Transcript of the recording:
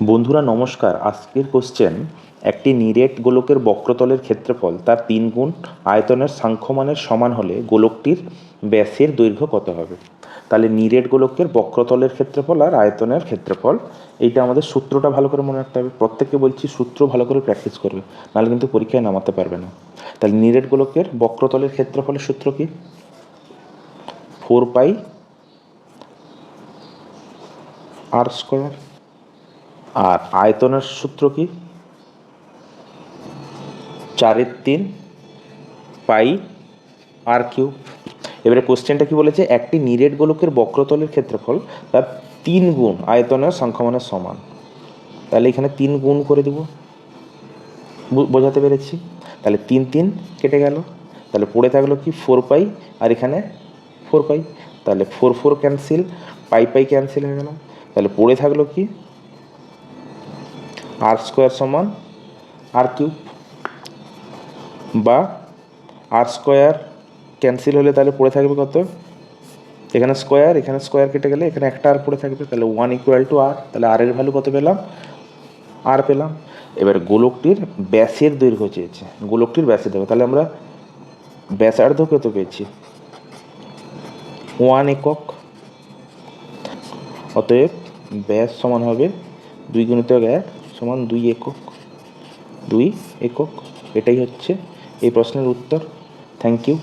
বন্ধুরা নমস্কার। আজকের কোশ্চেন একটি নিরেট গোলকের বক্রতলের ক্ষেত্রফল, তার তিন গুণ আয়তনের সাংখ্যমানের সমান হলে গোলকটির ব্যাসের দৈর্ঘ্য কত হবে? তাহলে নিরেট গোলকের বক্রতলের ক্ষেত্রফল আর আয়তনের ক্ষেত্রফল, এইটা আমাদের সূত্রটা ভালো করে মনে রাখতে হবে। প্রত্যেককে বলছি সূত্র ভালো করে প্র্যাকটিস করবে, নাহলে কিন্তু পরীক্ষায় নামাতে পারবে না। তাহলে নিরেট গোলকের বক্রতলের ক্ষেত্রফলের সূত্র কি? ফোর পাই আর স্কোয়ার আর আয়তনের সূত্র কি? চারের তিন পাই আর কিউব। এবারে কোশ্চেনটা কি বলেছে? একটি নিরেট গোলকের বক্রতলের ক্ষেত্রফল তার তিন গুণ আয়তনের সংখ্যামানের সমান। তাহলে এখানে তিন গুণ করে দেব। বোঝাতে পেরেছি? তাহলে তিন তিন কেটে গেল। তাহলে পড়ে থাকল কি? ফোর পাই আর এখানে ফোর পাই। তাহলে four four cancel, pi pi cancel হয়ে গেল। তাহলে পড়ে থাকল কি? আর স্কোয়ার সমান আর কিউব বা আর স্কোয়ার ক্যান্সেল হলে তাহলে পড়ে থাকবে কত? এখানে স্কোয়ার এখানে স্কোয়ার কেটে গেলে এখানে একটা আর পড়ে থাকবে, তাহলে ওয়ান ইকুয়াল টু আর তাহলে আর এর ভ্যালু কত পেলাম? আর পেলাম। এবার গোলকটির ব্যাসের দৈর্ঘ্য চেয়েছে। গোলকটির ব্যাসের দৈর্ঘ্য, তাহলে আমরা ব্যাসার্ধ কত পেয়েছি। ওয়ান একক, অতএব ব্যাস সমান হবে দুই গুণিত এক সমান দুই একক দুই একক এটাই হচ্ছে এই প্রশ্নের উত্তর। Thank you